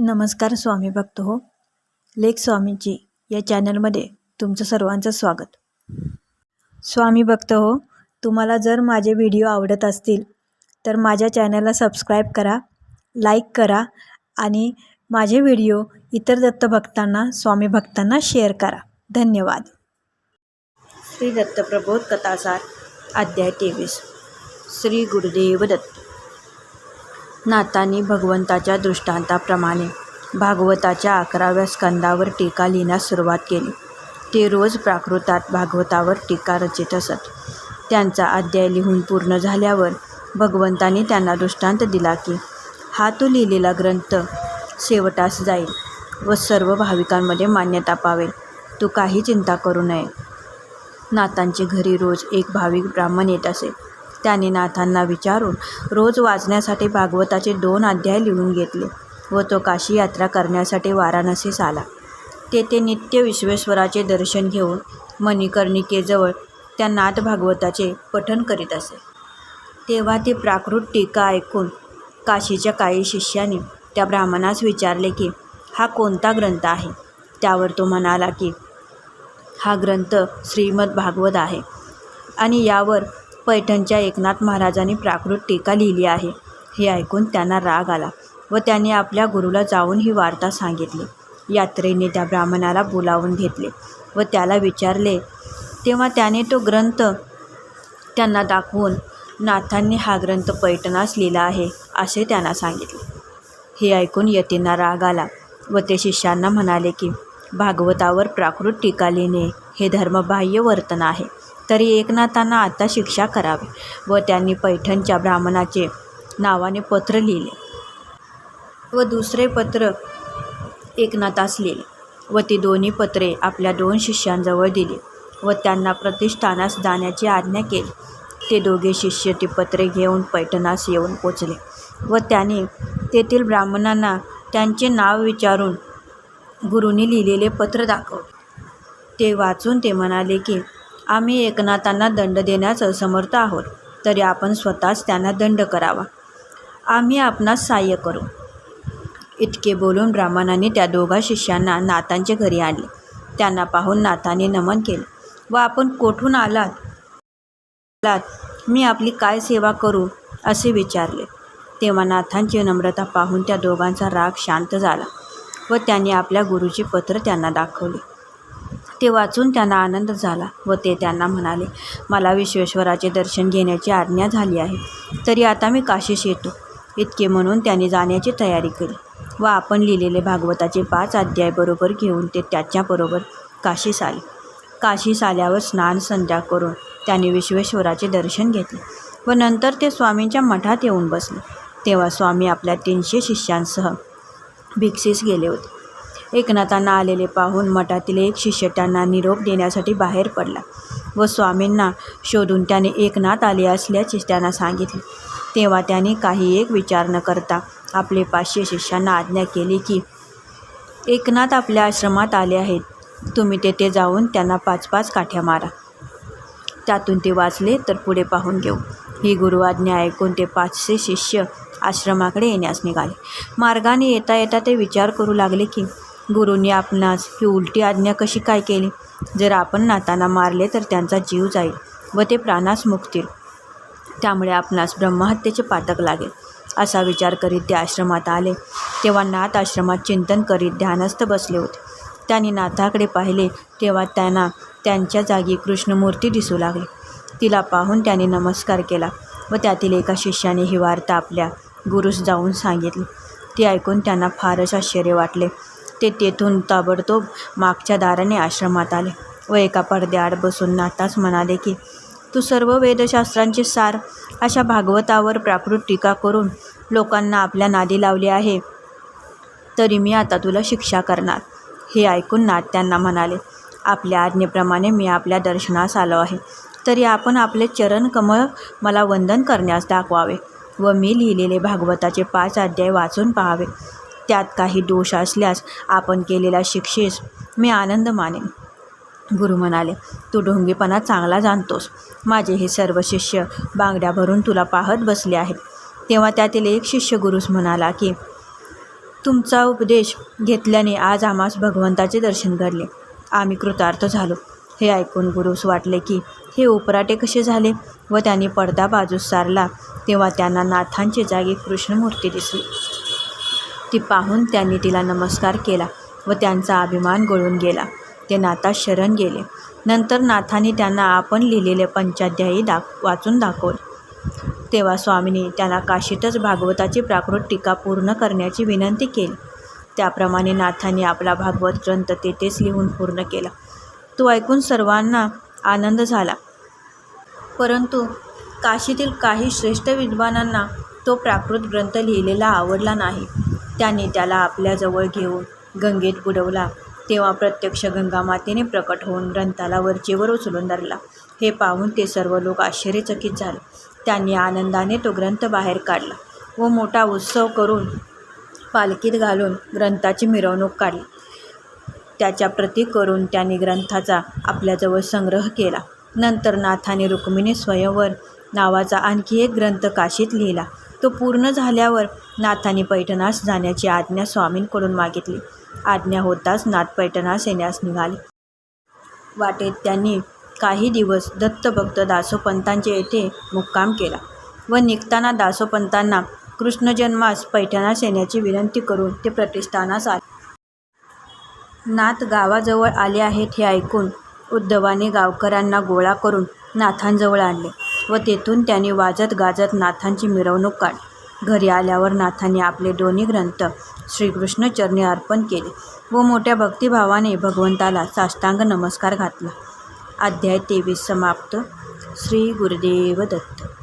नमस्कार स्वामी भक्त हो. लेख स्वामींची या चॅनलमध्ये तुमचं सर्वांचं स्वागत. स्वामी भक्त हो तुम्हाला जर माझे व्हिडिओ आवडत असतील तर माझ्या चॅनलला सबस्क्राईब करा लाईक करा आणि माझे व्हिडिओ इतर दत्तभक्तांना स्वामी भक्तांना शेअर करा. धन्यवाद. श्री दत्तप्रबोध कथासार अध्याय तेवीस. श्री गुरुदेव दत्त. नातांनी भगवंताच्या दृष्टांताप्रमाणे भागवताच्या अकराव्या स्कंदावर टीका लिहिण्यास सुरुवात केली. ते रोज प्राकृतात भागवतावर टीका रचित असत. त्यांचा अध्याय लिहून पूर्ण झाल्यावर भगवंतांनी त्यांना दृष्टांत दिला की हा तो लिहिलेला ग्रंथ शेवटास जाईल व सर्व भाविकांमध्ये मान्यता पावेल. तू काही चिंता करू नये. नातांचे घरी रोज एक भाविक ब्राह्मण येत असे. त्याने नाथांना विचारून रोज वाचण्यासाठी भागवताचे दोन अध्याय लिहून घेतले व तो काशी यात्रा करण्यासाठी वाराणसीस आला. तेथे नित्य विश्वेश्वराचे दर्शन घेऊन मणिकर्णिकेजवळ त्या नाथ भागवताचे पठण करीत असे. तेव्हा ती प्राकृत टीका ऐकून काशीच्या काही शिष्याने त्या ब्राह्मणास विचारले की हा कोणता ग्रंथ आहे त्यावर तो म्हणाला की हा ग्रंथ श्रीमद भागवत आहे आणि यावर पैठणच्या एकनाथ महाराजांनी प्राकृत टीका लिहिली आहे. हे ऐकून त्यांना राग आला व त्यांनी आपल्या गुरुला जाऊन ही वार्ता सांगितली. यात्रेने त्या ब्राह्मणाला बोलावून घेतले व त्याला विचारले तेव्हा त्याने तो ग्रंथ त्यांना दाखवून नाथांनी हा ग्रंथ पैठणास लिहिला आहे असे त्यांना सांगितले. हे ऐकून यतींना राग आला व ते शिष्यांना म्हणाले की भागवतावर प्राकृत टीका लिहिणे हे धर्मबाह्य वर्तन आहे. तरी एकनाथांना आता शिक्षा करावी व त्यांनी पैठणच्या ब्राह्मणाचे नावाने पत्र लिहिले व दुसरे पत्र एकनाथास लिहिले व ती दोन्ही पत्रे आपल्या दोन शिष्यांजवळ दिली व त्यांना प्रतिष्ठानास जाण्याची आज्ञा केली. ते दोघे शिष्य ती पत्रे घेऊन पैठणास येऊन पोचले व त्याने तेथील ब्राह्मणांना त्यांचे नाव विचारून गुरुंनी लिहिलेले पत्र दाखवले. ते वाचून ते म्हणाले की आम्ही एकनाथांना दंड देण्यास असमर्थ आहोत तरी आपण स्वतःच त्यांना दंड करावा. आम्ही आपणास सहाय्य करू. इतके बोलून ब्राह्मणांनी त्या दोघा शिष्यांना नाथांच्या घरी आणले. त्यांना पाहून नाथाने नमन केले. व आपण कोठून आलात? आलात? मी आपली काय सेवा करू? असे विचारले. तेव्हा नाथांची नम्रता पाहून त्या दोघांचा राग शांत झाला व त्यांनी आपल्या गुरुचे पत्र त्यांना दाखवले. ते वाचून त्यांना आनंद झाला व ते त्यांना म्हणाले मला विश्वेश्वराचे दर्शन घेण्याची आज्ञा झाली आहे. तरी आता मी काशीस येतो. इतके म्हणून त्यांनी जाण्याची तयारी केली. व आपण लिहिलेले भागवताचे पाच अध्याय बरोबर घेऊन ते त्याच्याबरोबर काशीस आले. काशीस आल्यावर स्नान संध्या करून त्यांनी विश्वेश्वराचे दर्शन घेतले व नंतर ते स्वामींच्या मठात येऊन बसले. तेव्हा स्वामी आपल्या तीनशे शिष्यांसह भिक्षीस गेले होते. एकनाथांना आलेले पाहून मठातील एक शिष्य त्यांना निरोप देण्यासाठी बाहेर पडला व स्वामींना शोधून त्याने एकनाथ आले असल्याचे त्यांना सांगितले. तेव्हा त्यांनी काही एक विचार न करता आपले पाचशे शिष्यांना आज्ञा केली की एकनाथ आपल्या आश्रमात आले आहेत. तुम्ही तेथे जाऊन त्यांना पाच पाच काठ्या मारा. त्यातून ते वाचले तर पुढे पाहून घेऊ. ही गुरु आज्ञा ऐकून ते पाचशे शिष्य आश्रमाकडे येण्यास निघाले. मार्गाने येता येता ते विचार करू लागले की गुरुंनी आपणास ही उलटी आज्ञा कशी काय केली? जर आपण नाताना मारले तर त्यांचा जीव जाईल व ते प्राणास मुक्तील. त्यामुळे आपणास ब्रह्महत्येचे पातक लागेल असा विचार करीत ते आश्रमात आले. तेव्हा नाथ आश्रमात चिंतन करीत ध्यानस्थ बसले होते. त्यांनी नाथाकडे पाहिले तेव्हा त्यांना त्यांच्या जागी कृष्णमूर्ती दिसू लागली. तिला पाहून त्याने नमस्कार केला व त्यातील एका शिष्याने ही वार्ता आपल्या गुरुस जाऊन सांगितली. ती ऐकून त्यांना फारच आश्चर्य वाटले. ते तेथून ताबडतोब मागच्या दाराने आश्रमात आले व एका पडद्याआड बसून नाथास म्हणाले की तू सर्व वेदशास्त्रांचे सार अशा भागवतावर प्राकृत टीका करून लोकांना आपल्या नादी लावली आहे तरी मी आता तुला शिक्षा करणार. हे ऐकून नाथ त्यांना म्हणाले आपल्या आज्ञेप्रमाणे मी आपल्या दर्शनास आलो आहे तरी आपण आपले चरण कमळ मला वंदन करण्यास दाखवावे व मी लिहिलेले भागवताचे पाच अध्याय वाचून पाहावे. त्यात काही दोष असल्यास आपण केलेल्या शिक्षेस मी आनंद मानेन. गुरु म्हणाले तू ढोंगीपणा चांगला जाणतोस. माझे हे सर्व शिष्य बांगड्या भरून तुला पाहत बसले आहेत. तेव्हा त्यातील एक शिष्य गुरुस म्हणाला की तुमचा उपदेश घेतल्याने आज आम्हास भगवंताचे दर्शन घडले. आम्ही कृतार्थ झालो. हे ऐकून गुरुस वाटले की हे उपराटे कसे झाले व त्यांनी पडदा बाजूस सारला तेव्हा त्यांना नाथांची जागी कृष्णमूर्ती दिसली. ती पाहून त्यांनी तिला नमस्कार केला व त्यांचा अभिमान गळून गेला. ते नाथा शरण गेले. नंतर नाथांनी त्यांना आपण लिहिलेले पंचाध्यायी दाख वाचून दाखवले. तेव्हा स्वामींनी त्यांना काशीतच भागवताची प्राकृत टीका पूर्ण करण्याची विनंती केली. त्याप्रमाणे नाथांनी आपला भागवत ग्रंथ तेथेच लिहून पूर्ण केला. तो ऐकून सर्वांना आनंद झाला. परंतु काशीतील काही श्रेष्ठ विद्वानांना तो प्राकृत ग्रंथ लिहिलेला आवडला नाही. त्याने त्याला आपल्याजवळ घेऊन गंगेत बुडवला. तेव्हा प्रत्यक्ष गंगामातेने प्रकट होऊन ग्रंथाला वरचेवर उचलून धरला. हे पाहून ते सर्व लोक आश्चर्यचकित झाले. त्यांनी आनंदाने तो ग्रंथ बाहेर काढला व मोठा उत्सव करून पालखीत घालून ग्रंथाची मिरवणूक काढली. त्याच्या प्रती करून त्यांनी ग्रंथाचा आपल्याजवळ संग्रह केला. नंतर नाथाने रुक्मिणी स्वयंवर नावाचा आणखी एक ग्रंथ काशीत लिहिला. तो पूर्ण झाल्यावर नाथाने पैठणास जाण्याची आज्ञा स्वामींकडून मागितली. आज्ञा होताच नाथ पैठणास येण्यास निघाले. वाटेत त्यांनी काही दिवस दत्तभक्त दासोपंतांचे येथे मुक्काम केला व निघताना दासोपंतांना कृष्णजन्मास पैठणास येण्याची विनंती करून ते प्रतिष्ठानास आले. नाथ गावाजवळ आले आहेत हे ऐकून उद्धवाने गावकऱ्यांना गोळा करून नाथांजवळ आणले. व तेथून त्यांनी वाजत गाजत नाथांची मिरवणूक काढली. घरी आल्यावर नाथांनी आपले दोन्ही ग्रंथ श्रीकृष्णचरणी अर्पण केले व मोठ्या भक्तिभावाने भगवंताला साष्टांग नमस्कार घातला. अध्याय तेवीस समाप्त. श्री गुरुदेव दत्त.